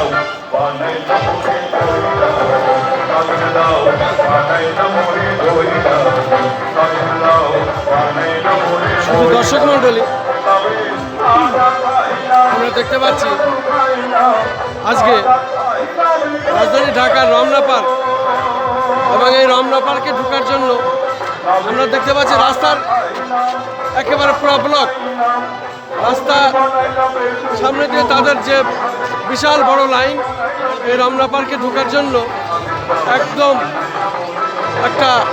দাও বানাই না মোরে দই দাও কাজল দাও বানাই না মোরে দই দাও কাজল দাও বানাই না মোরে শুধু দর্শক মণ্ডলী। আমরা দেখতে পাচ্ছি আজকে রাজধানী ঢাকার রমনা পার্ক। এবং এই রমনা পার্কে ঢোকার জন্য আমরা দেখতে পাচ্ছি রাস্তার একেবারে পুরো ব্লক। রাস্তা সামনে দিয়ে তাদের যে বিশাল বড় লাইন, এই রমনা পার্কে ঢোকার জন্য একদম একটা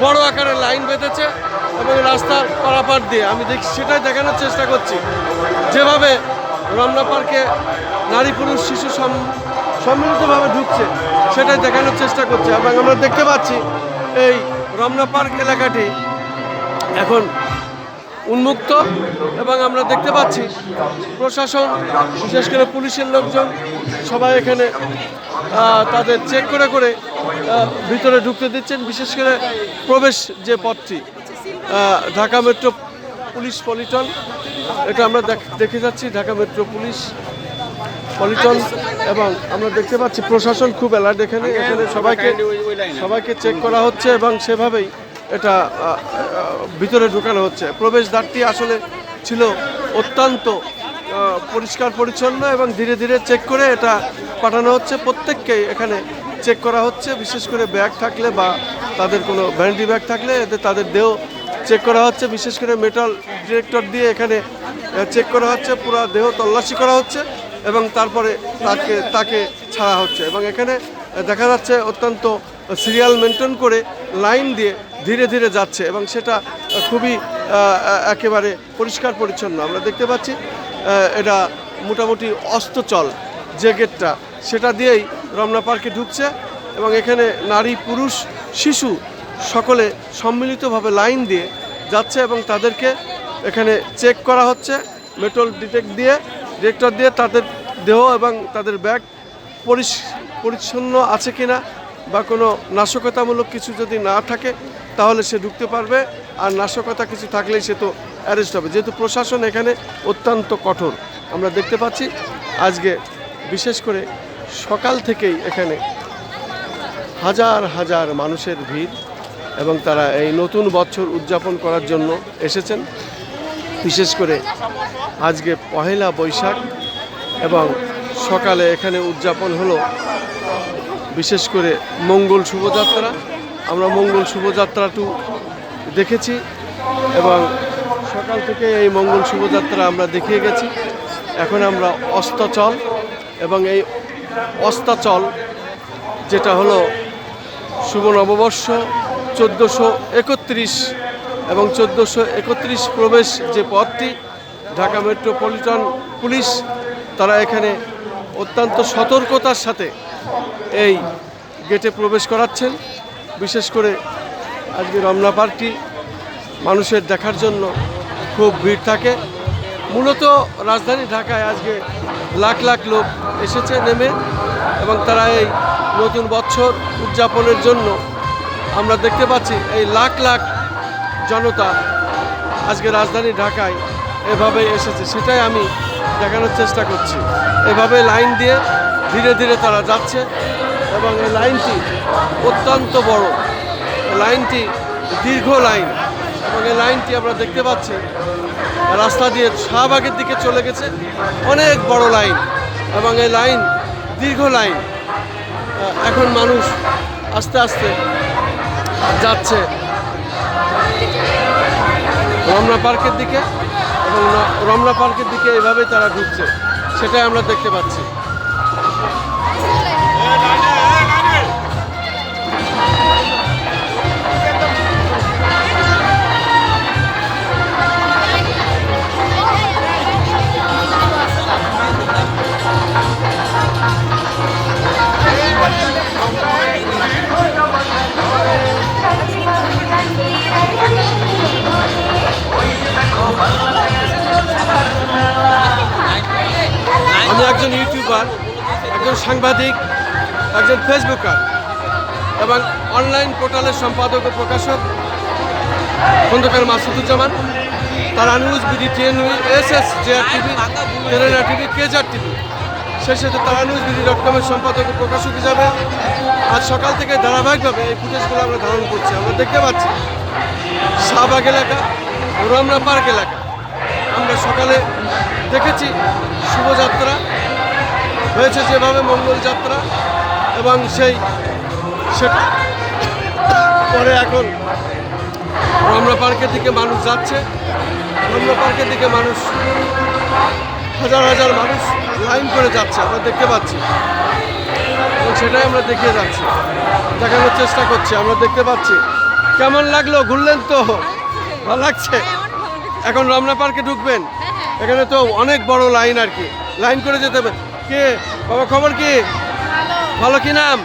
বড় আকারের লাইন বেঁধেছে এবং রাস্তার পারাপার দিয়ে। আমি দেখি সেটাই দেখানোর চেষ্টা করছি। যেভাবে রমনা পার্কে নারী পুরুষ শিশু সম- সম্মিলিতভাবে ঢুকছে, সেটাই দেখানোর চেষ্টা করছে এবং আমরা দেখতে পাচ্ছি এই রমনা পার্ক এলাকাটি এখন উন্মুক্ত এবং আমরা দেখতে পাচ্ছি প্রশাসন, বিশেষ করে পুলিশের লোকজন, সবাই এখানে তাদের চেক করে করে ভিতরে ঢুকতে দিচ্ছেন। বিশেষ করে প্রবেশ যে পথটি ঢাকা মেট্রো পুলিশ পলিটন, এটা আমরা দেখ- যাচ্ছি। ঢাকা মেট্রো পুলিশ পলিটন এবং আমরা দেখতে পাচ্ছি প্রশাসন খুব অ্যালার্ট এখানে। এখানে সবাইকে সবাইকে চেক করা হচ্ছে এবং সেভাবেই এটা ভিতরে ঢোকানো হচ্ছে। প্রবেশদ্বারটি আসলে ছিল অত্যন্ত পরিষ্কার পরিচ্ছন্ন এবং ধীরে ধীরে চেক করে এটা পাঠানো হচ্ছে। প্রত্যেককেই এখানে চেক করা হচ্ছে। বিশেষ করে ব্যাগ থাকলে বা তাদের কোনো ভ্যানিটি ব্যাগ থাকলে এতে তাদের দেহ চেক করা হচ্ছে। বিশেষ করে মেটাল ডিরেক্টর দিয়ে এখানে চেক করা হচ্ছে। পুরো দেহ তল্লাশি করা হচ্ছে। এবং তারপরে তাকে তাকে ছাড়া হচ্ছে। এবং এখানে দেখা যাচ্ছে অত্যন্ত সিরিয়াল মেনটেন করে লাইন দিয়ে ধীরে ধীরে যাচ্ছে এবং সেটা খুবই একেবারে পরিষ্কার পরিচ্ছন্ন। আমরা দেখতে পাচ্ছি এটা মোটামুটি অস্তচল যে গেটটা, সেটা দিয়েই রমনা পার্কে ঢুকছে এবং এখানে নারী, পুরুষ, শিশু সকলে সম্মিলিতভাবে লাইন দিয়ে যাচ্ছে এবং তাদেরকে এখানে চেক করা হচ্ছে, মেটল ডিটেক্ট দিয়ে ডিরেক্টর দিয়ে তাদের দেহ এবং তাদের ব্যাগ পরিচ্ছন্ন আছে কিনা বা কোনো নাশকতামূলক কিছু যদি না থাকে, তাহলে সে ঢুকতে পারবে। আর নাশকতা কিছু থাকলেই সে তো অ্যারেস্ট হবে। যেহেতু প্রশাসন এখানে অত্যন্ত কঠোর, আমরা দেখতে পাচ্ছি। আজকে বিশেষ করে সকাল থেকেই এখানে হাজার হাজার মানুষের ভিড় এবং তারা এই নতুন বছর উদযাপন করার জন্য এসেছেন। বিশেষ করে আজকে পহেলা বৈশাখ এবং সকালে এখানে উদযাপন হলো। বিশেষ করে মঙ্গল শুভযাত্রা। আমরা মঙ্গল শুভযাত্রাটু দেখেছি এবং সকাল থেকে এই মঙ্গল শুভযাত্রা আমরা দেখিয়ে গেছি। এখন আমরা অস্তাচল এবং এই অস্তাচল যেটা হলো শুভ নববর্ষ চোদ্দোশো একত্রিশ এবং চোদ্দোশো একত্রিশ প্রবেশ যে পথটি, ঢাকা মেট্রোপলিটন পুলিশ, তারা এখানে অত্যন্ত সতর্কতার সাথে এই গেটে প্রবেশ করাচ্ছেন। বিশেষ করে আজকে রমনা পার্কটি মানুষের দেখার জন্য খুব ভিড় থাকে। মূলত রাজধানী ঢাকায় আজকে লাখ লাখ লোক এসেছে নেমে এবং তারা এই নতুন বছর উদযাপনের জন্য আমরা দেখতে পাচ্ছি এই লাখ লাখ জনতা আজকে রাজধানী ঢাকায় এভাবে এসেছে, সেটাই আমি দেখানোর চেষ্টা করছি। এভাবে লাইন দিয়ে ধীরে ধীরে তারা যাচ্ছে এবং এই লাইনটি অত্যন্ত বড়। লাইনটি দীর্ঘ লাইন এবং এই লাইনটি আমরা দেখতে পাচ্ছি, রাস্তা দিয়ে শাহবাগের দিকে চলে গেছে, অনেক বড় লাইন এবং এই লাইন দীর্ঘ লাইন। এখন মানুষ আস্তে আস্তে যাচ্ছে। রমনা পার্কের দিকে এবং রমনা পার্কের দিকে এভাবেই তারা ঢুকছে সেটাই আমরা দেখতে পাচ্ছি। ফেসবুকার এবং অনলাইন পোর্টালের সম্পাদক ও প্রকাশক খন্দকার মাসুদুজ্জামান, তারা নিউজ বিডি টিএনউই এস এস জেআর টিভি তেলেনা টিভি কেজার টিভি। সেই সাথে তারা নিউজ বিডি ডট কমের সম্পাদক ও প্রকাশক হিসাবে আজ সকাল থেকে ধারাবাহিকভাবে এই ফুটেজগুলো আমরা ধারণ করছি। আমরা দেখতে পাচ্ছি শাহবাগ এলাকা ও রমনা পার্ক এলাকা। আমরা সকালে দেখেছি শুভযাত্রা হয়েছে যেভাবে মঙ্গল যাত্রা এবং সেই সেটা পরে এখন রমনা পার্কের দিকে মানুষ যাচ্ছে। রমনা পার্কের দিকে মানুষ হাজার হাজার মানুষ লাইন করে যাচ্ছে আমরা দেখতে পাচ্ছি। এবং সেটাই আমরা দেখিয়ে যাচ্ছি দেখানোর চেষ্টা করছি আমরা দেখতে পাচ্ছি। কেমন লাগল? ঘুরলেন তো? ভালো লাগছে? এখন রমনা পার্কে ঢুকবেন? এখানে তো অনেক বড় লাইন আর কি। লাইন করে যেতে হবে। কে? বাবা খবর কি? ভালো কি নাম?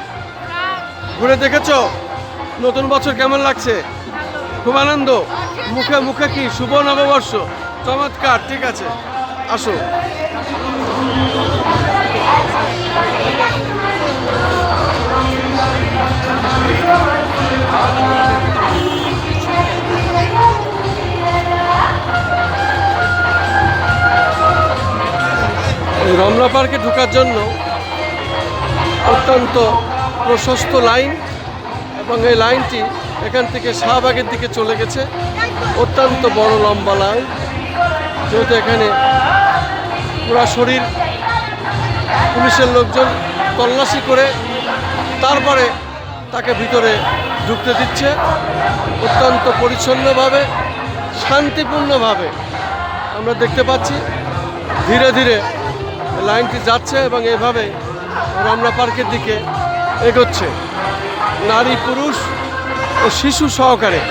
ঘুরে দেখেছ? নতুন বছর কেমন লাগছে? খুব আনন্দ। মুখে মুখে কি শুভ নববর্ষ? চমৎকার, ঠিক আছে। আসো। রমনা পার্কে ঢোকার জন্য অত্যন্ত প্রশস্ত লাইন এবং এই লাইনটি এখান থেকে শাহবাগের দিকে চলে গেছে। অত্যন্ত বড় লম্বা লাইন। যেহেতু এখানে পুরা শরীর পুলিশের লোকজন তল্লাশি করে তারপরে তাকে ভিতরে ঢুকতে দিচ্ছে। অত্যন্ত পরিচ্ছন্নভাবে, শান্তিপূর্ণভাবে আমরা দেখতে পাচ্ছি। ধীরে ধীরে লাইনটি যাচ্ছে এবং এভাবে রমনা পার্কের দিকে এগোচ্ছে। নারী, পুরুষ ও শিশু সহকারে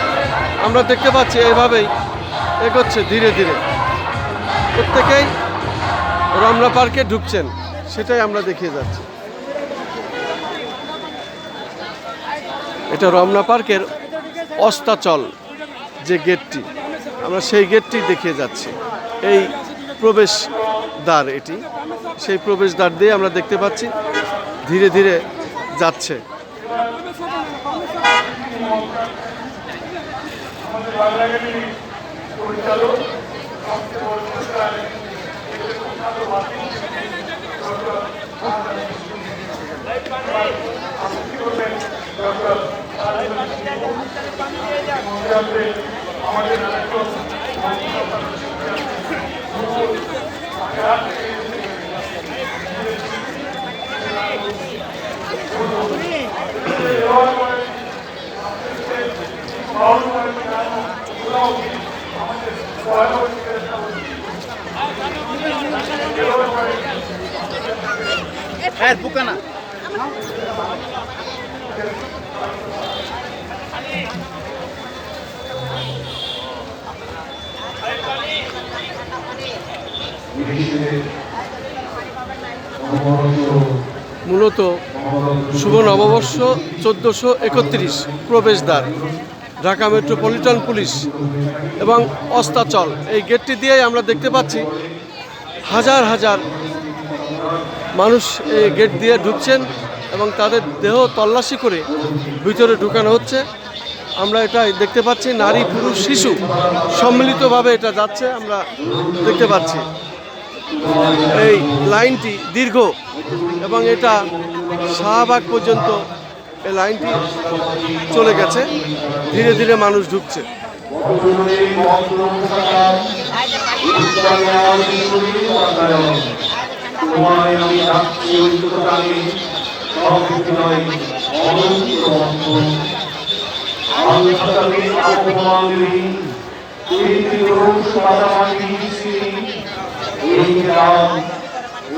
আমরা দেখতে পাচ্ছি এভাবেই এগোচ্ছে ধীরে ধীরে। প্রত্যেকেই রমনা পার্কে ঢুকছেন, সেটাই আমরা দেখিয়ে যাচ্ছি। এটা রমনা পার্কের অস্তাচল যে গেটটি, আমরা সেই গেটটি দেখিয়ে যাচ্ছি। এই প্রবেশ দ্বার এটি। সেই প্রবেশদ্বার দিয়ে আমরা দেখতে পাচ্ছি ধীরে ধীরে যাচ্ছে। হ্যাঁ বুকানা মূলত শুভ নববর্ষ চোদ্দোশো একত্রিশ প্রবেশদ্বার, ঢাকা মেট্রোপলিটন পুলিশ এবং অস্তাচল। এই গেটটি দিয়েই আমরা দেখতে পাচ্ছি হাজার হাজার মানুষ এই গেট দিয়ে ঢুকছেন এবং তাদের দেহ তল্লাশি করে ভিতরে ঢুকানো হচ্ছে। আমরা এটা দেখতে পাচ্ছি, নারী, পুরুষ, শিশু সম্মিলিতভাবে এটা যাচ্ছে, আমরা দেখতে পাচ্ছি। এই লাইনটি দীর্ঘ এবং এটা শাহবাগ পর্যন্ত এই লাইনটি চলে গেছে। ধীরে ধীরে মানুষ ঢুকছে। তোমায় আমি রাখছি অনন্ত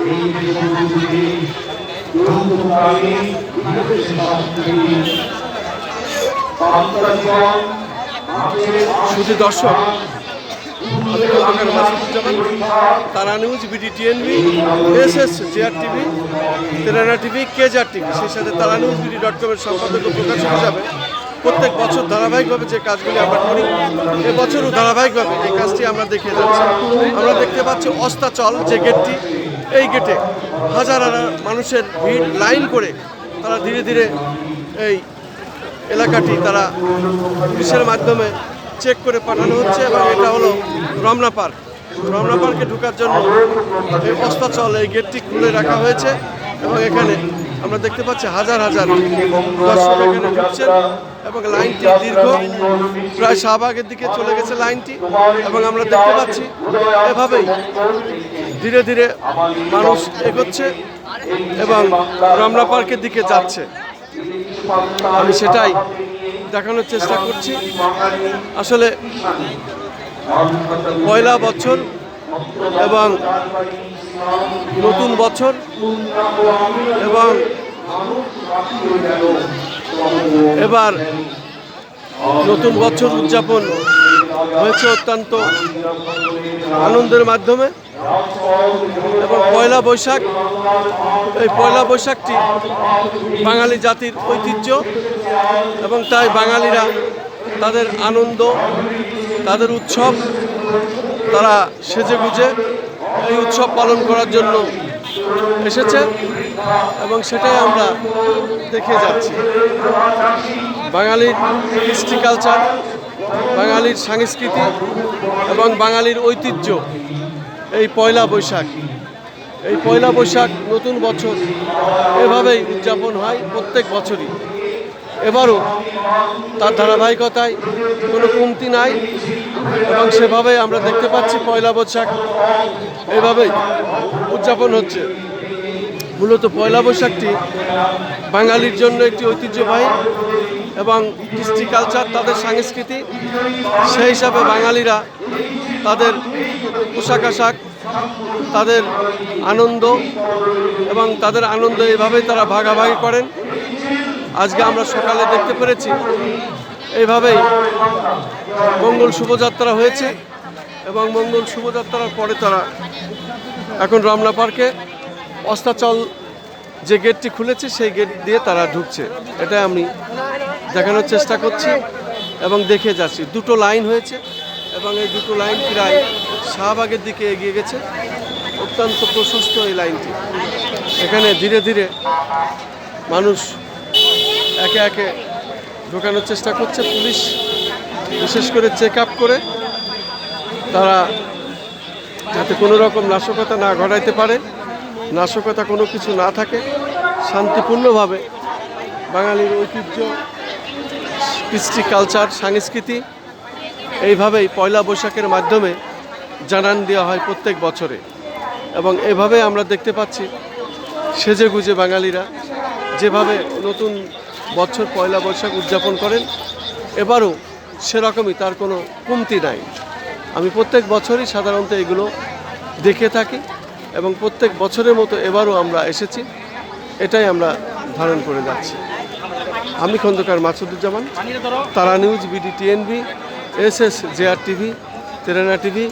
এই বিশ্বযুদ্ধে দুঃখকামী বিদেশি সংস্কৃতি আত্মজীবন শুধু দর্শক Tara News BD TNB S S JR TV তেরানা TV কেজার টিভি সেই সাথে তারা নিউজ বিডি ডট কমের সম্পাদক ও প্রকাশক হিসাবে প্রত্যেক বছর ধারাবাহিকভাবে যে কাজগুলি আমরা করি এবছরও ধারাবাহিকভাবে এই কাজটি আমরা দেখিয়ে যাচ্ছি। আমরা দেখতে পাচ্ছি অস্তাচল যে গেটটি, এই গেটে হাজার হাজার মানুষের ভিড় লাইন করে তারা ধীরে ধীরে এই এলাকাটি তারা পুলিশের মাধ্যমে চেক করে পাঠানো হচ্ছে এবং এটা হলো রমনা পার্ক। রমনা পার্কে ঢোকার জন্য এই অস্তাচল, এই গেটটি খুলে রাখা হয়েছে এবং এখানে আমরা দেখতে পাচ্ছি হাজার হাজার দর্শক এখানে ঢুকছেন এবং লাইনটি দীর্ঘ। প্রায় শাহবাগের দিকে চলে গেছে লাইনটি এবং আমরা দেখতে পাচ্ছি এভাবেই ধীরে ধীরে মানুষ এগোচ্ছে এবং রমনা পার্কের দিকে যাচ্ছে। আমি সেটাই দেখানোর চেষ্টা করছি। আসলে পয়লা বছর এবং নতুন বছর এবং এবার নতুন বছর উদযাপন হয়েছে অত্যন্ত আনন্দের মাধ্যমে। এবং পয়লা বৈশাখ, এই পয়লা বৈশাখটি বাঙালি জাতির ঐতিহ্য এবং তাই বাঙালিরা তাদের আনন্দ, তাদের উৎসব, তারা সেজে গুজে এই উৎসব পালন করার জন্য এসেছে এবং সেটাই আমরা দেখে যাচ্ছি। বাঙালির কৃষ্টি কালচার বাঙালির সংস্কৃতি এবং বাঙালির ঐতিহ্য, এই পয়লা বৈশাখ। এই পয়লা বৈশাখ নতুন বছর এভাবেই উদযাপন হয় প্রত্যেক বছরই। এবারও তার ধারাবাহিকতায় কোনো কমতি নাই এবং সেভাবে আমরা দেখতে পাচ্ছি পয়লা বৈশাখ এভাবেই উদযাপন হচ্ছে। মূলত পয়লা বৈশাখটি বাঙালির জন্য একটি ঐতিহ্যবাহী এবং কৃষ্টি কালচার তাদের সংস্কৃতি, সেই হিসাবে বাঙালিরা তাদের পোশাক আশাক, তাদের আনন্দ এবং তাদের আনন্দ এইভাবেই তারা ভাগাভাগি করেন। আজকে আমরা সকালে দেখতে পেরেছি, এইভাবেই মঙ্গল শুভযাত্রা হয়েছে এবং মঙ্গল শুভযাত্রার পরে তারা এখন রমনা পার্কে অস্তাচল যে গেটটি খুলেছে, সেই গেট দিয়ে তারা ঢুকছে। এটা আমি দেখানোর চেষ্টা করছি এবং দেখে যাচ্ছি। দুটো লাইন হয়েছে এবং এই দুটো লাইন প্রায় শাহবাগের দিকে এগিয়ে গেছে। অত্যন্ত প্রশস্ত এই লাইনটি। এখানে ধীরে ধীরে মানুষ একে একে ঢোকানোর চেষ্টা করছে। পুলিশ বিশেষ করে চেক আপ করে তারা যাতে কোনো রকম নাশকতা না ঘটাইতে পারে, নাশকতা কোনো কিছু না থাকে, শান্তিপূর্ণভাবে বাঙালির ঐতিহ্য কৃষ্টি কালচার, সংস্কৃতি, এইভাবেই পয়লা বৈশাখের মাধ্যমে জানান দেওয়া হয় প্রত্যেক বছরে। এবং এভাবে আমরা দেখতে পাচ্ছি সেজে গুজে বাঙালিরা যেভাবে নতুন বছর পয়লা বৈশাখ উদযাপন করেন, এবারও সেরকমই তার কোনো কমতি নাই। আমি প্রত্যেক বছরই সাধারণত এগুলো দেখে থাকি এবং প্রত্যেক বছরের মতো এবারও আমরা এসেছি, এটাই আমরা ধারণ করে যাচ্ছি। আমি Khandakar Masuduzzaman, Tara News, BD, TNB, S S, JR TV, তেরানা TV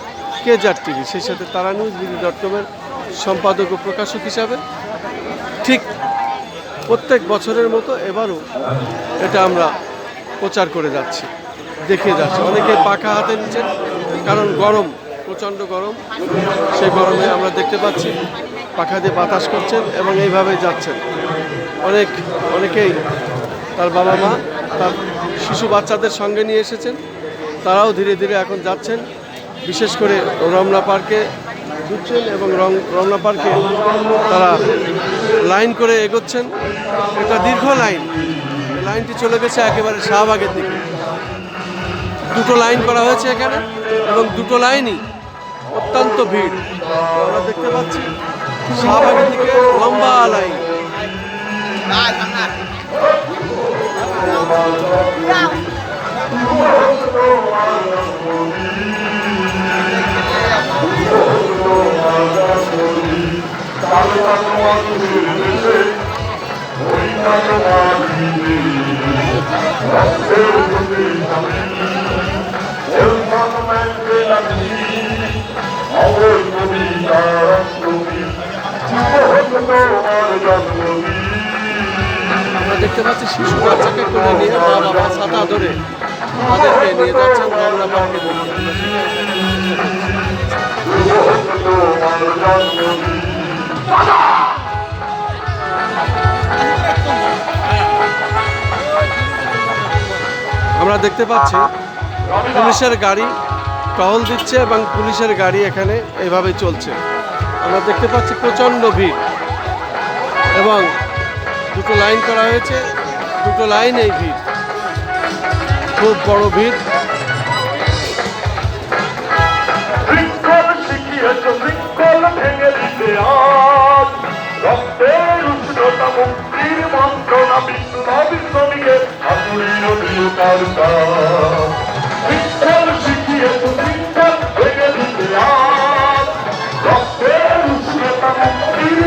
কে জার টিভি। সেই সাথে তারা নিউজ, বিডি ডট কমের সম্পাদক ও প্রকাশক হিসাবে ঠিক প্রত্যেক বছরের মতো এবারও এটা আমরা প্রচার করে যাচ্ছি, দেখিয়ে যাচ্ছি। অনেকে পাখা হাতে নিচ্ছেন, কারণ গরম, প্রচণ্ড গরম, সেই গরমে আমরা দেখতে পাচ্ছি পাখা দিয়ে বাতাস করছেন এবং এইভাবে যাচ্ছেন। অনেক, অনেকেই তার বাবা মা, তার শিশু বাচ্চাদের সঙ্গে নিয়ে এসেছেন। তারাও ধীরে ধীরে এখন যাচ্ছেন। বিশেষ করে রমনা পার্কে ঢুকছেন এবং রমনা পার্কে তারা লাইন করে এগোচ্ছেন। এটা দীর্ঘ লাইন। লাইনটি চলে গেছে একেবারে শাহবাগের দিকে। দুটো লাইন করা হয়েছে এখানে এবং দুটো লাইনই অত্যন্ত ভিড়। আমরা দেখতে পাচ্ছি শাহবাগের দিকে লম্বা লাইন। আমরা দেখতে পাচ্ছি শিশু বাচ্চাকে কোলে নিয়ে মা বাবা ছাতা ধরে তাদেরকে নিয়ে যাচ্ছেন চেষ্টা করছি। আমরা দেখতে পাচ্ছি পুলিশের গাড়ি টহল দিচ্ছে এবং পুলিশের গাড়ি এখানে এভাবে চলছে আমরা দেখতে পাচ্ছি প্রচণ্ড ভিড় এবং দুটো লাইন করা হয়েছে, দুটো লাইনেই ভিড়। খুব বড় ভিড়। রক্তের উষ্ণতা মুক্তির দিতে রক্তের উষ্ণতা মুক্তির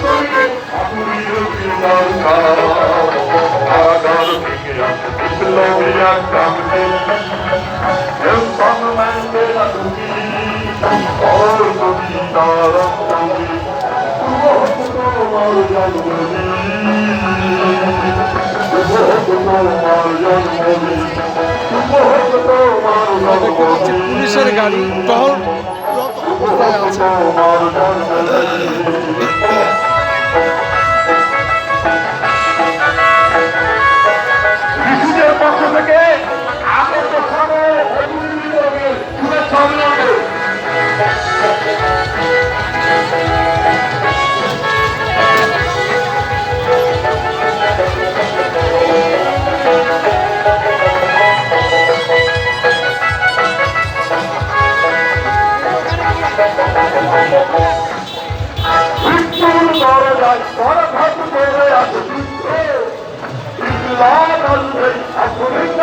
শ্রমিকের পুলিশের গাড়ি টহল। অবস্থায় আছে طلبت طريقة إطلاع قلبي أقلت